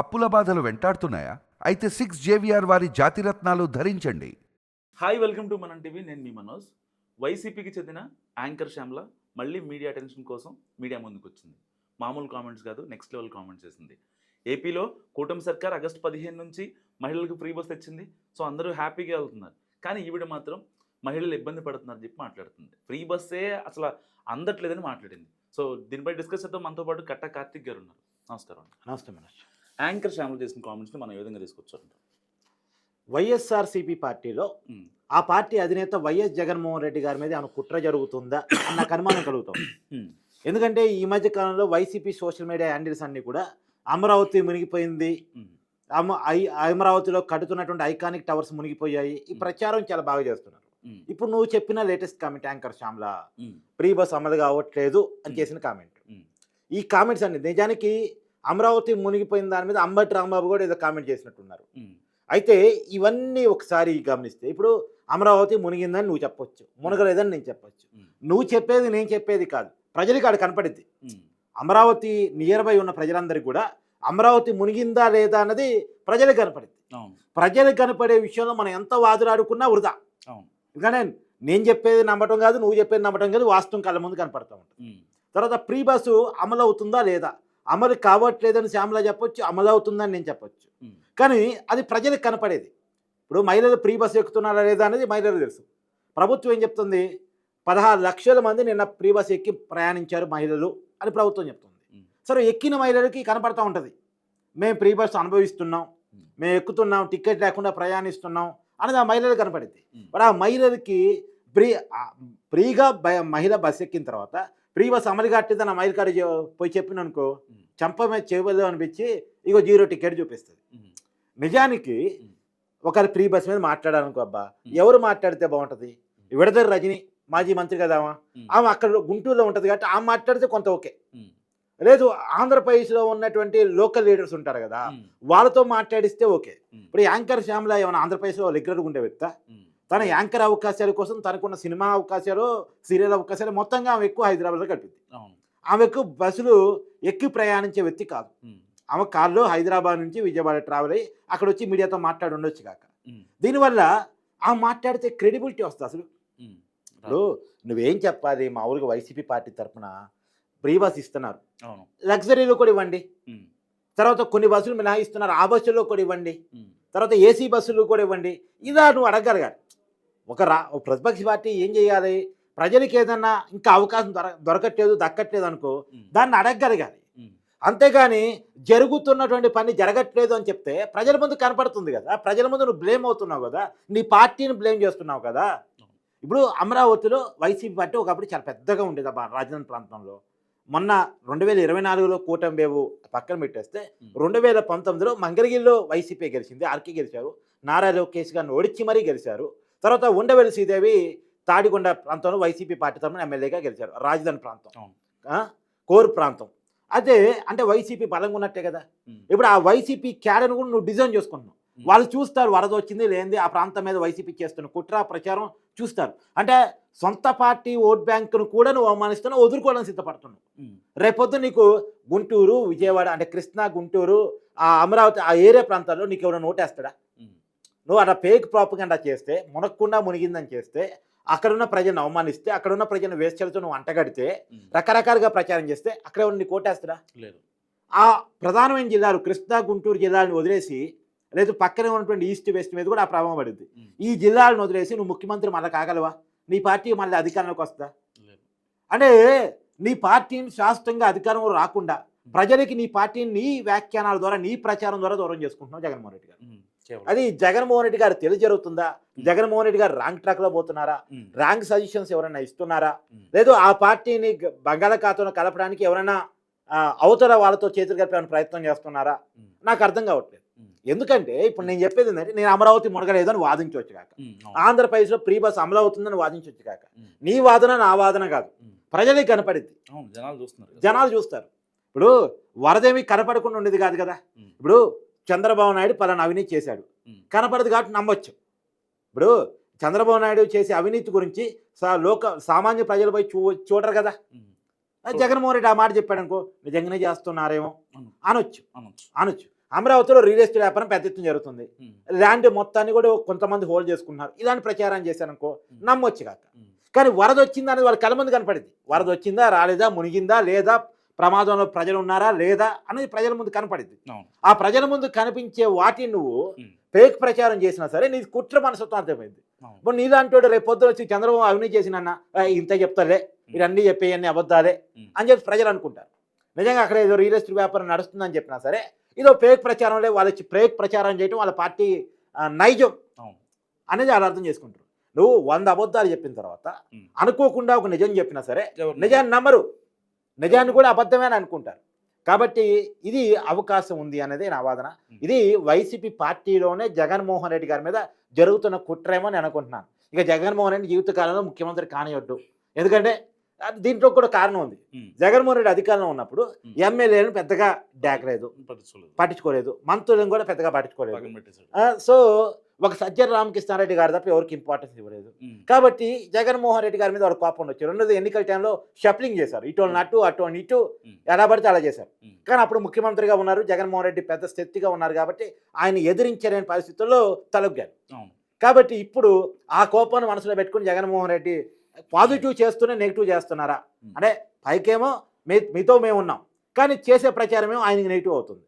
అప్పుల బాధలు వెంటాడుతున్నాయా? అయితే సిక్స్ జేవిఆర్ వారి జాతిరత్నాలు ధరించండి. Hi welcome to Manam TV నేను మీ మనోజ్. వైసీపీకి చెందిన యాంకర్ శ్యామ్ల మళ్ళీ మీడియా అటెన్షన్ కోసం మీడియా ముందుకు వచ్చింది మామూలు కామెంట్స్ కాదు నెక్స్ట్ లెవెల్ కామెంట్స్ చేసింది. ఏపీలో కూటమి సర్కార్ ఆగస్టు పదిహేను నుంచి మహిళలకు ఫ్రీ బస్ తెచ్చింది. సో అందరూ హ్యాపీగా వెళ్తున్నారు. కానీ ఈవిడ మాత్రం మహిళలు ఇబ్బంది పడుతున్నారని చెప్పి మాట్లాడుతుంది. ఫ్రీ బస్సే అసలు అందట్లేదని మాట్లాడింది. సో దీనిపై డిస్కస్ చేద్దాం. మనతో పాటు కట్ట కార్తిక్ గారు ఉన్నారు. నమస్కారం నమస్తే మనోజ్. యాంకర్ శ్యామ్ల చేసిన కామెంట్స్ని మనం ఏ విధంగా తీసుకొచ్చారు వైఎస్ఆర్సీపీ పార్టీలో ఆ పార్టీ అధినేత వైఎస్ జగన్మోహన్ రెడ్డి గారి మీద ఏమైనా కుట్ర జరుగుతుందా అన్న నాకు అనుమానం కలుగుతుంది. ఉమ్, ఎందుకంటే ఈ మధ్య కాలంలో వైసీపీ సోషల్ మీడియా హ్యాండిల్స్ అన్ని కూడా అమరావతి మునిగిపోయింది. అమరావతిలో కడుతున్నటువంటి ఐకానిక్ టవర్స్ మునిగిపోయాయి. ఈ ప్రచారం చాలా బాగా చేస్తున్నారు. ఇప్పుడు నువ్వు చెప్పిన latest comment anchor Shyamala free bus అమలు కావట్లేదు అని. చేసిన కామెంట్. ఈ కామెంట్స్ అన్ని నిజానికి అమరావతి మునిగిపోయిన దాని మీద అంబటి రాంబాబు కూడా ఏదో కామెంట్ చేసినట్టున్నారు. అయితే ఇవన్నీ ఒకసారి గమనిస్తే ఇప్పుడు అమరావతి మునిగిందని నువ్వు చెప్పొచ్చు మునగలేదని నేను చెప్పొచ్చు. నువ్వు చెప్పేది నేను చెప్పేది కాదు ప్రజలకి ఆడ కనపడిద్ది. ఉమ్, అమరావతి నియర్ బై ఉన్న ప్రజలందరికీ కూడా అమరావతి మునిగిందా లేదా అన్నది ప్రజలకు కనపడిద్ది. అవును. ప్రజలకు కనపడే విషయంలో మనం ఎంత వాదులాడుకున్నా వృధా. ఎందుకంటే నేను చెప్పేది నమ్మటం కాదు నువ్వు చెప్పేది నమ్మటం కాదు వాస్తవం కళ్ళ ముందు కనపడతా ఉంటుంది. తర్వాత ప్రీ బస్సు అమలు అవుతుందా లేదా? అమలు కావట్లేదని శ్యామల చెప్పొచ్చు అమలు అవుతుందని నేను చెప్పొచ్చు. కానీ అది ప్రజలకు కనపడేది. ఇప్పుడు మహిళలు ప్రీ బస్ ఎక్కుతున్నారా లేదా అనేది మహిళలు తెలుసు. ప్రభుత్వం ఏం చెప్తుంది? పదహారు లక్షల మంది నిన్న ప్రీ బస్ ఎక్కి ప్రయాణించారు మహిళలు అని ప్రభుత్వం చెప్తుంది. సరే ఎక్కిన మహిళలకి కనపడతా ఉంటుంది. మేము ప్రీ బస్ అనుభవిస్తున్నాం. మేము ఎక్కుతున్నాం టికెట్ లేకుండా ప్రయాణిస్తున్నాం అనేది ఆ మహిళలకు కనపడింది. మరి ఆ మహిళలకి ఆ ఫ్రీగా మహిళ బస్ ఎక్కిన తర్వాత ఫ్రీ బస్ అమలు కట్టిందని ఆ కాడ చె- పోయి చెప్పిన అనుకో ఉమ్, చంప మీద చేయవద్దు అనిపించి ఇగో జీరో టికెట్ చూపిస్తుంది. నిజానికి. ఒకరి ఫ్రీ బస్ మీద మాట్లాడాలనుకో అబ్బా. ఎవరు మాట్లాడితే బాగుంటుంది? విడదర్ రజని మాజీ మంత్రి కదా ఆమె. అక్కడ గుంటూరులో ఉంటుంది కాబట్టి ఆమె మాట్లాడితే కొంత ఓకే. లేదు ఆంధ్రప్రదేశ్లో ఉన్నటువంటి లోకల్ లీడర్స్ ఉంటారు కదా వాళ్ళతో మాట్లాడిస్తే ఓకే. ఇప్పుడు యాంకర్ శ్యామ్లా ఏమైనా ఆంధ్రప్రదేశ్లో రెగ్యులర్గా ఉండే వ్యక్త తన యాంకర్ అవకాశాల కోసం తనకున్న సినిమా అవకాశాలు సీరియల్ అవకాశాలు మొత్తంగా ఆమె ఎక్కువ హైదరాబాద్లో గడిపింది ఎక్కువ బస్సులు ఎక్కి ప్రయాణించే వ్యక్తి కాదు. ఆమె కార్లో హైదరాబాద్ నుంచి విజయవాడ ట్రావెల్ అయ్యి అక్కడ వచ్చి మీడియాతో మాట్లాడి ఉండొచ్చు కాక. దీనివల్ల ఆమె మాట్లాడితే క్రెడిబిలిటీ వస్తుంది అసలు. ఇప్పుడు నువ్వేం చెప్పాలి? మామూలుగా వైసీపీ పార్టీ తరఫున ఫ్రీ బస్ ఇస్తున్నారు. అవును. లగ్జరీలో కూడా ఇవ్వండి. తర్వాత కొన్ని బస్సులు మినహాయిస్తున్నారు. ఆ బస్సుల్లో కూడా ఇవ్వండి. తర్వాత ఏసీ బస్సులు కూడా ఇవ్వండి. ఇలా నువ్వు అడగగలగాలి. ఒక రా ప్రతిపక్ష పార్టీ ఏం చేయాలి? ప్రజలకి ఏదన్నా ఇంకా అవకాశం దొర దొరకట్లేదు దక్కట్లేదు అనుకో దాన్ని అడగగలగాలి. అంతేగాని జరుగుతున్నటువంటి పని జరగట్లేదు అని చెప్తే ప్రజల ముందు కనపడుతుంది కదా. ప్రజల ముందు నువ్వు బ్లేమ్ అవుతున్నావు కదా. నీ పార్టీని బ్లేమ్ చేస్తున్నావు కదా. ఇప్పుడు అమరావతిలో వైసీపీ పార్టీ ఒకప్పుడు చాలా పెద్దగా ఉండేది అబ్బా రాజధాని ప్రాంతంలో. మొన్న రెండు వేల ఇరవై నాలుగులో కూటమి వేవు పక్కన పెట్టేస్తే రెండు వేల పంతొమ్మిదిలో మంగళగిరిలో వైసీపీ గెలిచింది ఆర్కే గెలిచారు. నారా లోకేష్ గారిని ఓడించి మరీ గెలిచారు. తర్వాత ఉండవెల్లి శ్రీదేవి తాడికొండ ప్రాంతంలో వైసీపీ పార్టీ తరఫున ఎమ్మెల్యేగా గెలిచారు. రాజధాని ప్రాంతం? కోర్ ప్రాంతం. అదే అంటే వైసీపీ బలంగా ఉన్నట్టే కదా. ఇప్పుడు ఆ వైసీపీ క్యాడర్ను కూడా నువ్వు డిజైన్ చేసుకుంటున్నావు. వాళ్ళు చూస్తారు వరద వచ్చింది లేనిది ఆ ప్రాంతం మీద వైసీపీ చేస్తున్న కుట్ర ప్రచారం చూస్తారు. అంటే సొంత పార్టీ ఓట్ బ్యాంకును కూడా నువ్వు అవమానిస్తున్నావు వదులుకోవడానికి సిద్ధపడుతున్నావు. రేపొద్దు నీకు గుంటూరు విజయవాడ అంటే కృష్ణా గుంటూరు ఆ అమరావతి ఆ ఏరియా ప్రాంతాల్లో నీకు ఎవరైనా ఓటేస్తాడా? ఉమ్, నువ్వు అలా పేక్ ప్రాపగండా చేస్తే మునక్కుండా మునిగిందని చేస్తే అక్కడున్న ప్రజలను అవమానిస్తే అక్కడున్న ప్రజలను వేస్చలతో నువ్వు అంటగడితే రకరకాలుగా ప్రచారం చేస్తే అక్కడ ఎవరు నీకు ఓటేస్తాడా లేదు. ఆ ప్రధానమైన జిల్లాలు కృష్ణా గుంటూరు జిల్లాలను వదిలేసి లేదు పక్కనే ఉన్నటువంటి ఈస్ట్ వెస్ట్ మీద కూడా ఆ ప్రభావం పడుద్ది ఉమ్, ఈ జిల్లాలను వదిలేసి నువ్వు ముఖ్యమంత్రి మళ్ళీ కాగలవా? నీ పార్టీ మళ్ళీ అధికారంలోకి వస్తుందా? లేదు. అంటే నీ పార్టీని శాశ్వతంగా అధికారంలో రాకుండా ప్రజలకి నీ పార్టీని నీ వ్యాఖ్యానాల ద్వారా నీ ప్రచారం ద్వారా దూరం చేసుకుంటున్నావు జగన్మోహన్ రెడ్డి గారు. అది జగన్మోహన్ రెడ్డి గారు తెలియ జరుగుతుందా? జగన్మోహన్ రెడ్డి గారు రాంగ్ ట్రాక్లో పోతున్నారా? ఉమ్, రాంగ్ సజెషన్స్ ఎవరైనా ఇస్తున్నారా? లేదు ఆ పార్టీని బంగాళాఖాతంలో కలపడానికి ఎవరైనా అవతల వాళ్ళతో చేతులు కలిపే ప్రయత్నం చేస్తున్నారా? నాకు అర్థం కావట్లేదు. ఎందుకంటే ఇప్పుడు నేను చెప్పేది ఏంటంటే నేను అమరావతి మునగలేదని వాదించవచ్చు కాక. ఆంధ్రప్రదేశ్లో ప్రీ బస్ అమలు అవుతుందని వాదించవచ్చు కాక. నీ వాదన నా వాదన కాదు. ప్రజలే కనపడిద్ది. అవును జనాలు చూస్తున్నారు. జనాలు చూస్తారు. ఇప్పుడు వరదేమి కనపడకుండా ఉండేది కాదు కదా. ఇప్పుడు చంద్రబాబు నాయుడు పలానా అవినీతి చేశాడు. కనపడదు కాబట్టి నమ్మొచ్చు. ఇప్పుడు చంద్రబాబు నాయుడు చేసే అవినీతి గురించి సా- లోక సామాన్య ప్రజలపై చూ చూడరు కదా. జగన్మోహన్ రెడ్డి ఆ మాట చెప్పాడు అనుకో నిజంగానే చేస్తున్నారేమో. అనొచ్చు. అనొచ్చు. అమరావతిలో రియల్ ఎస్టేట్ వ్యాపారం పెద్ద ఎత్తున జరుగుతుంది. ల్యాండ్ మొత్తాన్ని కూడా కొంతమంది హోల్డ్ చేసుకుంటున్నారు. ఇలాంటి ప్రచారం చేశారనుకో నమ్మొచ్చు కాక. కానీ వరద వచ్చిందా అనేది వాళ్ళ కళ్ళ ముందు కనపడింది. వరద వచ్చిందా రాలేదా మునిగిందా లేదా ప్రమాదంలో ప్రజలు ఉన్నారా లేదా అనేది ప్రజల ముందు కనపడింది. ఆ ప్రజల ముందు కనిపించే వాటిని నువ్వు ఫేక్ ప్రచారం చేసినా సరే నీ కుట్ర మనసత్వం అర్థమైంది. ఇప్పుడు నీలాంటి వాడు రేపు పొద్దున వచ్చి చంద్రబాబు అవినీతి చేసిన ఇంత చెప్తాలే ఇవన్నీ చెప్పేయన్ని అబద్ధాలే అని చెప్పి ప్రజలు అనుకుంటారు. నిజంగా అక్కడ ఏదో రియల్ ఎస్టేట్ వ్యాపారం నడుస్తుందని చెప్పినా సరే ఇదో ఫేక్ ప్రచారంలో వాళ్ళు వచ్చి ఫేక్ ప్రచారం చేయటం వాళ్ళ పార్టీ నైజం అనేది వాళ్ళు అర్థం చేసుకుంటారు. నువ్వు వంద అబద్ధాలు చెప్పిన తర్వాత. అనుకోకుండా ఒక నిజం చెప్పినా సరే? నిజాన్ని నమ్మరు. నిజాన్ని కూడా అబద్ధమే అని అనుకుంటారు. కాబట్టి ఇది అవకాశం ఉంది అనేది నా వాదన. ఇది వైసీపీ పార్టీలోనే జగన్మోహన్ రెడ్డి గారి మీద జరుగుతున్న కుట్రేమో నేను అనుకుంటున్నాను. ఇక జగన్మోహన్ రెడ్డి జీవితకాలంలో ముఖ్యమంత్రి కానివద్దు ఎందుకంటే దీంట్లో కూడా కారణం ఉంది. జగన్మోహన్ రెడ్డి అధికారంలో ఉన్నప్పుడు. ఎమ్మెల్యేలను పెద్దగా డాకలేదు పట్టించుకోలేదు. మంత్రులను కూడా పెద్దగా పట్టించుకోలేదు. సో ఒక సజ్జన రామకృష్ణారెడ్డి గారు తప్ప ఎవరికి ఇంపార్టెన్స్ ఇవ్వలేదు. కాబట్టి జగన్మోహన్ రెడ్డి గారి మీద వాడు కోపం వచ్చారు. రెండోది ఎన్నికల టైంలో షఫ్లింగ్ చేశారు. ఇటు అటు అటు ఇటు ఎలా పడితే అలా చేశారు. కానీ అప్పుడు ముఖ్యమంత్రిగా ఉన్నారు. జగన్మోహన్ రెడ్డి పెద్ద స్థితిగా ఉన్నారు కాబట్టి ఆయన ఎదిరించలేని పరిస్థితుల్లో తలొగ్గారు కాబట్టి ఇప్పుడు ఆ కోపాన్ని మనసులో పెట్టుకుని జగన్మోహన్ రెడ్డి పాజిటివ్ చేస్తూనే నెగిటివ్ చేస్తున్నారా? అంటే పైకేమో మీ మీతో మేము ఉన్నాం. కానీ చేసే ప్రచారమేమో ఆయనకి నెగిటివ్ అవుతుంది.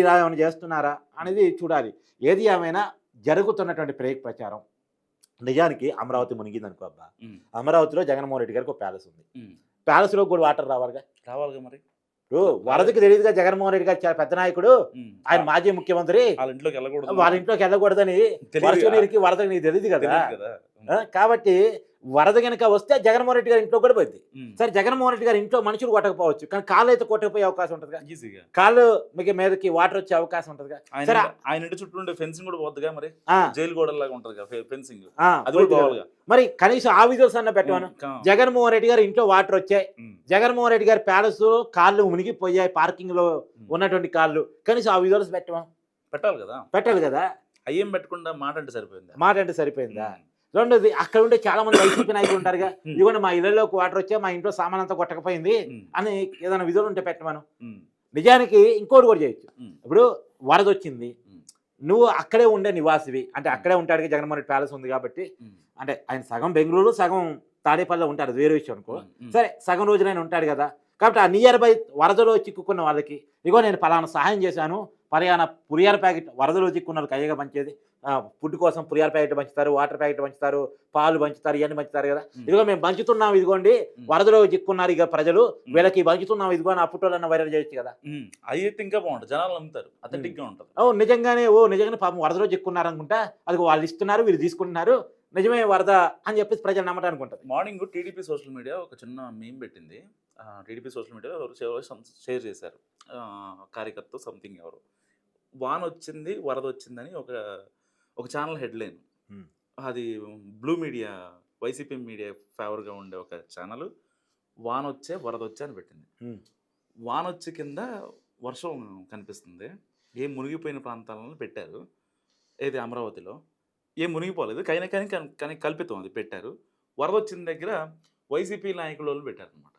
ఇలా ఏమైనా చేస్తున్నారా అనేది చూడాలి. ఏది ఏమైనా జరుగుతున్నటువంటి ప్రేక్ ప్రచారం నిజానికి అమరావతి మునిగింది అనుకో అబ్బా అమరావతిలో జగన్మోహన్ రెడ్డి గారికి ఒక ప్యాలెస్ ఉంది. ఉమ్. ప్యాలెస్లో కూడా వాటర్ రావాలిగా? రావాలిగా మరి? ఇప్పుడు వరదకి తెలియదుగా జగన్మోహన్ రెడ్డి గారు చాలా పెద్ద నాయకుడు. ఆయన మాజీ ముఖ్యమంత్రి. వాళ్ళ ఇంట్లోకి వెళ్ళకూడదు. వాళ్ళ ఇంట్లోకి వెళ్ళకూడదని వర్ష. నీరుకి వరద నీకు తెలియదు కదా? కాబట్టి వరద కనుక వస్తే జగన్మోహన్ రెడ్డి గారి ఇంట్లో కూడా పోయింది. సరే జగన్మోహన్ రెడ్డి గారి ఇంట్లో మనుషులు కొట్టకపోవచ్చు కానీ కాళ్ళు అయితే కొట్టకపోయే అవకాశం ఉంటుందిగా. ఈజీగా. కాళ్ళు మీకు మీదకి వాటర్ వచ్చే అవకాశం ఆయన సరే. ఆయన ఇంటి చుట్టూ ఉండే ఫెన్సింగ్ కూడా పోద్దిగా మరి? జైలు గోడలాగా ఉంటది ఫెన్సింగ్ అది కూడా మరి కనీసం ఆ విజువల్స్ అన్న కా- జగన్మోహన్ రెడ్డి గారి ఇంట్లో వాటర్ వచ్చాయి. జగన్మోహన్ రెడ్డి గారి ప్యాలెస్ కాళ్ళు మునిగిపోయాయి పార్కింగ్లో ఉన్నటువంటి కాళ్ళు. కనీసం ఆ విజువల్స్ పెట్టమా పెట్టాలి కదా? పెట్టాలి కదా? అయ్యేం పెట్టకుండా మాట అంటే సరిపోయింది? మాట అంటే సరిపోయిందా? రెండోది అక్కడ ఉండే చాలా మంది వైసీపీ నాయకులు ఉంటారుగా. ఇదిగోండి మా ఇళ్ళలోకి వాటర్ వచ్చే మా ఇంట్లో సామాన్ అంతా కొట్టకపోయింది అని ఏదైనా విధులు ఉంటే పెట్టమను. నిజానికి ఇంకోటి కూడా చేయొచ్చు. ఇప్పుడు వరద వచ్చింది. నువ్వు అక్కడే ఉండే నివాసివి. అంటే అక్కడే ఉంటాడు జగన్మోహన్ రెడ్డి ప్యాలెస్ ఉంది కాబట్టి. అంటే ఆయన సగం బెంగళూరు సగం తాడేపల్లిలో ఉంటారు. వేరే విషయం అనుకో. సరే సగం రోజులు ఆయన ఉంటాడు కదా. కాబట్టి ఆ నియర్ బై వరదలో చిక్కుకున్న వాళ్ళకి ఇగో నేను పలానా సహాయం చేశాను. పలానా పురియాల ప్యాకెట్ వరదలో చిక్కున్న వాళ్ళకి అయ్యగా పంచేది ఫుడ్ కోసం పురియాల ప్యాకెట్ పంచుతారు వాటర్ ప్యాకెట్ పంచుతారు పాలు పంచుతారు ఇవన్నీ పంచుతారు కదా. ఇదిగో మేము పంచుతున్నాం ఇదిగోండి వరదలో చిక్కున్నారు ఇక ప్రజలు వీళ్ళకి పంచుతున్నాం ఇదిగో అని అప్పుటోళ్ళన్న వైరల్ చేయొచ్చు కదా. అయితే ఇంకా బాగుంటుంది జనాలు నమ్ముతారు అథెంటిక్గా ఉంటది. ఓ నిజంగానే ఓ నిజంగానే పాపం వరదలో చిక్కున్నారు అనుకుంటా అది వాళ్ళు ఇస్తున్నారు వీళ్ళు తీసుకుంటున్నారు నిజమే వరద అని చెప్పేసి ప్రజలు నమ్మటానికి ఉంటుంది మార్నింగ్ టీడీపీ సోషల్ మీడియా ఒక చిన్న మీమ్ పెట్టింది. టీడీపీ సోషల్ మీడియా ఎవరు ఎవరో some షేర్ చేశారు. కార్యకర్త సంథింగ్ ఎవరు. వాన్ వచ్చింది వరద వచ్చిందని ఒక ఒక ఛానల్ హెడ్లైన్. అది బ్లూ మీడియా వైసీపీ మీడియా ఫేవర్గా ఉండే ఒక ఛానల్. వాన్ వచ్చే వరద వచ్చే అని పెట్టింది. వాన్ వచ్చి కింద వర్షం కనిపిస్తుంది. ఏ మునిగిపోయిన ప్రాంతాలను పెట్టారు. ఏది అమరావతిలో? ఏం మునిగిపోలేదు. కైనా కానీ కన్- కానీ కల్పితం అది పెట్టారు. వరద వచ్చిన దగ్గర వైసీపీ నాయకుల వాళ్ళు పెట్టారు అనమాట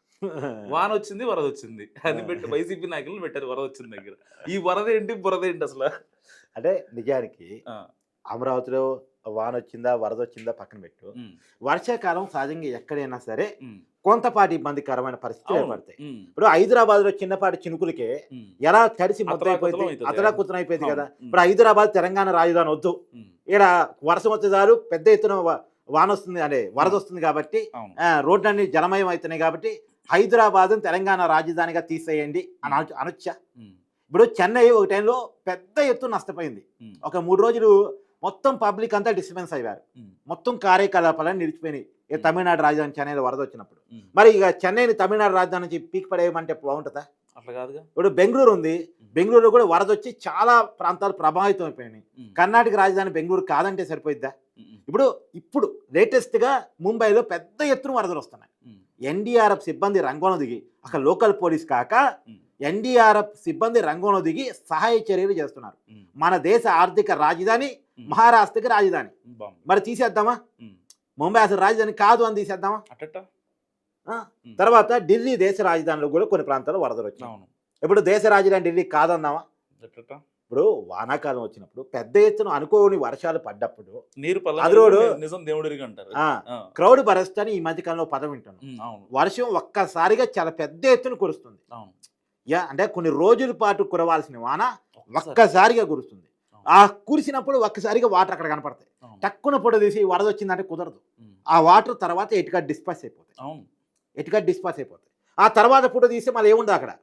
వాన వచ్చింది వరద వచ్చింది. అది పెట్టి వైసీపీ నాయకులు పెట్టారు వరద వచ్చిన దగ్గర. ఈ వరద ఏంటి బురద ఏంటి అసలు? అంటే నిజానికి అమరావతిలో వాన వచ్చిందా వరద వచ్చిందా పక్కన పెట్టు. వర్షాకాలం సహజంగా ఎక్కడైనా సరే కొంతపాటి ఇబ్బందికరమైన పరిస్థితులు అవును, ఏర్పడతాయి. ఇప్పుడు హైదరాబాద్లో చిన్నపాటి చినుకులకే ఎలా తడిసి అవుతుంది. అతలాకుతలం అయిపోయింది కదా. ఇప్పుడు హైదరాబాద్ తెలంగాణ రాజధాని వద్దు. ఇక్కడ వర్షం వచ్చే చాలు పెద్ద ఎత్తున వాన వస్తుంది అంటే వరద వస్తుంది కాబట్టి రోడ్లన్నీ జలమయం అవుతున్నాయి కాబట్టి హైదరాబాద్ తెలంగాణ రాజధానిగా తీసేయండి అని అను- అనొచ్చా? ఉమ్, ఇప్పుడు చెన్నై ఒక టైంలో పెద్ద ఎత్తున నష్టపోయింది. ఉమ్, ఒక మూడు రోజులు మొత్తం పబ్లిక్ అంతా డిస్టర్బెన్స్ అయ్యారు. మొత్తం కార్యకలాపాలను నిలిచిపోయినాయి. ఈ తమిళనాడు రాజధాని చెన్నైలో వరద వచ్చినప్పుడు. మరి ఇక చెన్నైని తమిళనాడు రాజధాని నుంచి పీక్ పడేయమంటే బాగుంటుందా? అట్లా కాదుగా. ఇప్పుడు బెంగళూరు ఉంది. బెంగళూరులో కూడా వరద వచ్చి చాలా ప్రాంతాలు ప్రభావితం అయిపోయినాయి. కర్ణాటక రాజధాని బెంగళూరు కాదంటే సరిపోయిద్దా? ఇప్పుడు ఇప్పుడు లేటెస్ట్గా ముంబైలో పెద్ద ఎత్తున వరదలు వస్తున్నాయి. ఎన్డీఆర్ఎఫ్ సిబ్బంది రంగంలో దిగి అక్కడ లోకల్ పోలీస్ కాక ఎన్డీఆర్ఎఫ్ సిబ్బంది రంగంలో దిగి సహాయ చర్యలు చేస్తున్నారు. మన దేశ ఆర్థిక రాజధాని మహారాష్ట్రకి రాజధాని. మరి తీసేద్దామా? ముంబై అసలు రాజధాని కాదు అని తీసేద్దామా? తర్వాత ఢిల్లీ దేశ రాజధానిలో కూడా కొన్ని ప్రాంతాల్లో వరదలు వచ్చినాయి అవును. ఇప్పుడు దేశ రాజధాని ఢిల్లీ కాదన్నామా అట్టట్టా. ఇప్పుడు వానాకాలం వచ్చినప్పుడు పెద్ద ఎత్తున అనుకోని వర్షాలు పడ్డప్పుడు నీరు అదిరోడు- నిజం దేవుడికి అంటారు క్రౌడ్ బరస్ట్ అని ఈ మధ్య కాలంలో పదం వింటున్నాం. వర్షం ఒక్కసారిగా చాలా పెద్ద ఎత్తున కురుస్తుంది. యా అంటే కొన్ని రోజుల పాటు కురవాల్సిన వాన ఒక్కసారి. ఒక్కసారిగా కురుస్తుంది. ఆ కురిసినప్పుడు ఒక్కసారిగా వాటర్ అక్కడ కనపడతాయి. టక్కున పొడ తీసి వరద వచ్చిందంటే కుదరదు. ఆ వాటర్ తర్వాత ఎటుగా డిస్పాస్ అయిపోతాయి. ఎటుగా డిస్పాస్ అయిపోతాయి. ఆ తర్వాత ఫోటో తీస్తే మళ్ళీ ఏముండదు అక్కడ?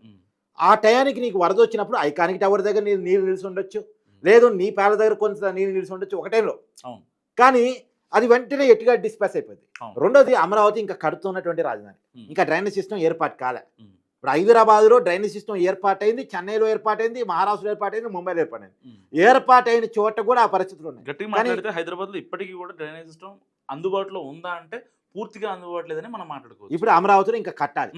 ఆ టయానికి నీకు వరద వచ్చినప్పుడు ఐకానిక్ టవర్ దగ్గర నీరు నీరు నిలిచి ఉండొచ్చు. లేదు నీ పేల దగ్గర కొంత నీరు నిలిచి ఉండొచ్చు ఒక టైంలో. అవును. కానీ అది వెంటనే ఎటుగా డిస్పాస్ అయిపోయింది. రెండోది అమరావతి ఇంకా కడుతున్నటువంటి రాజధాని. ఇంకా డ్రైనేజ్ సిస్టమ్ ఏర్పాటు కాలే. ఇప్పుడు హైదరాబాద్లో డ్రైనేజ్ సిస్టమ్ ఏర్పాటైంది చెన్నైలో ఏర్పాటైంది మహారాష్ట్రలో ఏర్పాటైంది ముంబైలో ఏర్పాటైంది. ఏర్పాటైన చోట కూడా ఆ పరిస్థితులు ఉన్నాయి. గట్టిగా కానీ- మాట్లాడితే హైదరాబాద్లో ఇప్పటికీ కూడా డ్రైనేజ్ సిస్టమ్ అందుబాటులో ఉందా అంటే పూర్తిగా అందుబాటులో లేదని మనం మాట్లాడుకోవచ్చు. ఇప్పుడు అమరావతిలో ఇంకా కట్టాలి.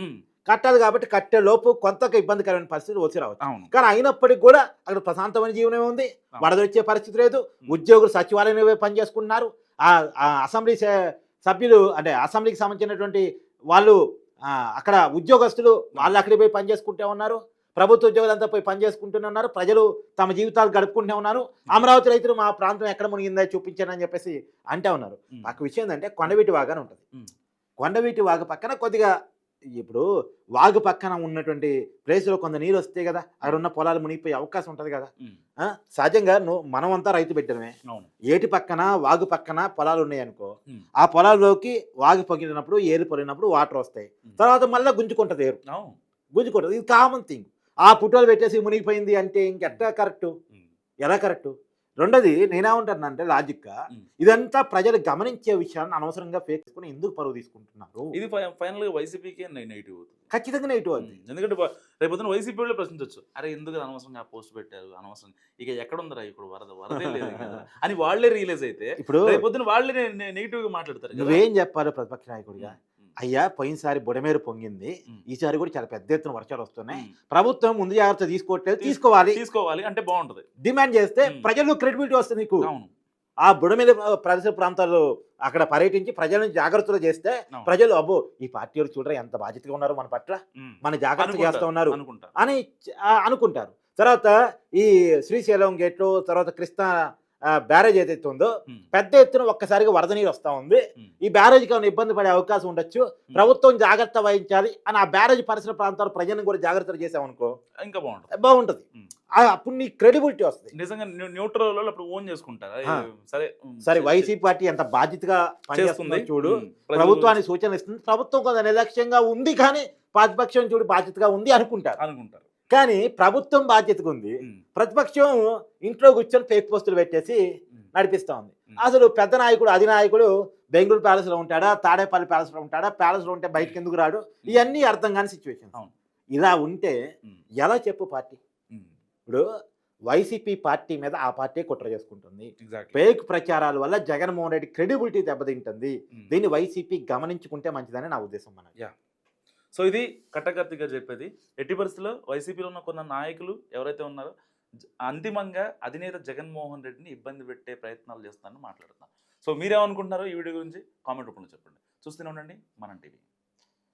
కట్టాలి కాబట్టి కట్టే లోపు కొంత ఇబ్బందికరమైన పరిస్థితి వచ్చి రావచ్చు. కానీ అయినప్పటికీ కూడా అక్కడ ప్రశాంతమైన జీవనం ఉంది. వరద వచ్చే పరిస్థితి లేదు. ఉద్యోగులు సచివాలయంలో పోయి పనిచేసుకుంటున్నారు అసెంబ్లీ సభ్యులు అంటే అసెంబ్లీకి సంబంధించినటువంటి వాళ్ళు అక్కడ ఉద్యోగస్తులు వాళ్ళు అక్కడికి పోయి పనిచేసుకుంటూ ఉన్నారు. ప్రభుత్వ ఉద్యోగులంతా పోయి పనిచేసుకుంటూనే ఉన్నారు. ప్రజలు తమ జీవితాలు గడుపుకుంటూ ఉన్నారు. అమరావతి రైతులు మా ప్రాంతం ఎక్కడ మునిగిందో చూపించానని చెప్పేసి అంటూ ఉన్నారు. ఒక విషయం ఏంటంటే కొండవీటి వాగు అని ఉంటుంది. కొండవీటి వాగు పక్కన కొద్దిగా ఇప్పుడు వాగు పక్కన ఉన్నటువంటి ప్లేస్లో కొంత నీరు వస్తే కదా అక్కడ ఉన్న పొలాలు మునిగిపోయే అవకాశం ఉంటుంది కదా. సహజంగా నువ్వు మనమంతా రైతు పెట్టడమే ఏటి పక్కన వాగు పక్కన పొలాలు ఉన్నాయనుకో ఆ పొలాల్లోకి వాగు పొగిలినప్పుడు ఏరు పొలినప్పుడు వాటర్ వస్తాయి. తర్వాత మళ్ళీ గుంజుకుంటుంది ఏరు. గుంజుకుంటుంది. ఇది కామన్ థింగ్ ఆ పుట్టోలు పెట్టేసి మునిగిపోయింది అంటే ఇంకెట్టా కరెక్టు? ఎలా కరెక్టు? రెండోది నేనేమంటానంటే లాజిక్గా. ఇదంతా ప్రజలు గమనించే విషయాన్ని అనవసరంగా ఫేక్ చేసుకుని ఎందుకు పరువు తీసుకుంటున్నారు? ఇది ఫైనల్గా వైసీపీకే నెగిటివ్ అవుతుంది. ఖచ్చితంగా నెగిటివ్ అవుతుంది. ఎందుకంటే బ- రేపు పొద్దున వైసీపీ వాళ్ళు ప్రశ్నించవచ్చు అరే ఎందుకు అనవసరంగా పోస్ట్ పెట్టారు? అనవసరం ఇక ఎక్కడ ఉందరా ఇప్పుడు వరద? వరదే లేదు అని వాళ్ళే రియలైజ్ అయితే ఇప్పుడు రేపు పొద్దున వాళ్ళే నెగిటివ్గా మాట్లాడతారు. నువ్వేం చెప్పాలి ప్రతిపక్ష నాయకుడిగా? అయ్యా పోయినసారి బుడమేరు పొంగింది. ఈసారి కూడా చాలా పెద్ద ఎత్తున వర్షాలు వస్తున్నాయి. ప్రభుత్వం ముందు జాగ్రత్త తీసుకోవట్లేదు తీస్- తీసుకోవాలి. తీసుకోవాలి అంటే బాగుంటది. డిమాండ్ చేస్తే. ప్రజలు క్రెడిబిలిటీ వస్తుంది నీకు. ఆ బుడమేరు పరిసర ప్రాంతాల్లో అక్కడ పర్యటించి ప్రజలను జాగ్రత్తలు చేస్తే. ప్రజలు అబ్బో ఈ పార్టీ వాళ్ళు చూడరా ఎంత బాధ్యతగా ఉన్నారు మన పట్ల. మన జాగ్రత్త చేస్తూ ఉన్నారు అని అనుకుంటారు. తర్వాత ఈ శ్రీశైలం గేట్లు తర్వాత కృష్ణా బ్యారేజ్ ఏదైతే ఉందో పెద్ద ఎత్తున ఒక్కసారిగా వరద నీరు వస్తూ ఉంది. ఈ బ్యారేజ్కి ఏమైనా ఇబ్బంది పడే అవకాశం ఉండొచ్చు. ప్రభుత్వం జాగ్రత్త వహించాలి. అని ఆ బ్యారేజ్ పరిసర ప్రాంతాల ప్రజలను కూడా జాగ్రత్తలు చేసామనుకో ఇంకా బాగుంటది. బాగుంటుంది. అప్పుడు నీ క్రెడిబిలిటీ వస్తుంది. నిజంగా న్యూట్రల్ అప్పుడు ఓన్ చేసుకుంటారా. సరే సరే వైసీపీ పార్టీ ఎంత బాధ్యతగా పనిచేస్తుందో చేస్తుంది. చూడు. ప్రభుత్వానికి సూచన ఇస్తుంది. ప్రభుత్వం కొంత నిర్లక్ష్యంగా ఉంది కానీ ప్రతిపక్షం చూడు బాధ్యతగా ఉంది అనుకుంటారు. అనుకుంటారు. కానీ ప్రభుత్వం బాధ్యతగా ఉంది. ప్రతిపక్షం ఇంట్లో కూర్చొని ఫేక్ పోస్టులు పెట్టేసి నడిపిస్తా ఉంది. అసలు పెద్ద నాయకుడు అధినాయకుడు బెంగళూరు ప్యాలెస్లో ఉంటాడా తాడేపల్లి ప్యాలెస్లో ఉంటాడా ప్యాలెస్లో ఉంటే బయటకు ఎందుకు రాడు? ఇవన్నీ అర్థం కాని సిచ్యువేషన్. ఇలా ఉంటే ఎలా చెప్పు పార్టీ? ఇప్పుడు వైసీపీ పార్టీ మీద ఆ పార్టీ కుట్ర చేసుకుంటుంది. ఫేక్ ప్రచారాల వల్ల జగన్మోహన్ రెడ్డి క్రెడిబిలిటీ దెబ్బతింటుంది. దీన్ని వైసీపీ గమనించుకుంటే మంచిదని నా ఉద్దేశం మన సో ఇది కట్టకర్తిగా చెప్పేది. ఎట్టి పరిస్థితుల్లో వైసీపీలో ఉన్న కొన్ని నాయకులు ఎవరైతే ఉన్నారో అంతిమంగా అధినేత జగన్మోహన్ రెడ్డిని ఇబ్బంది పెట్టే ప్రయత్నాలు చేస్తానని మాట్లాడుతున్నాను సో మీరేమనుకుంటున్నారో ఈ వీడియో గురించి కామెంట్ రూపంలో చెప్పండి. చూస్తూనే ఉండండి. మనం టీవీ.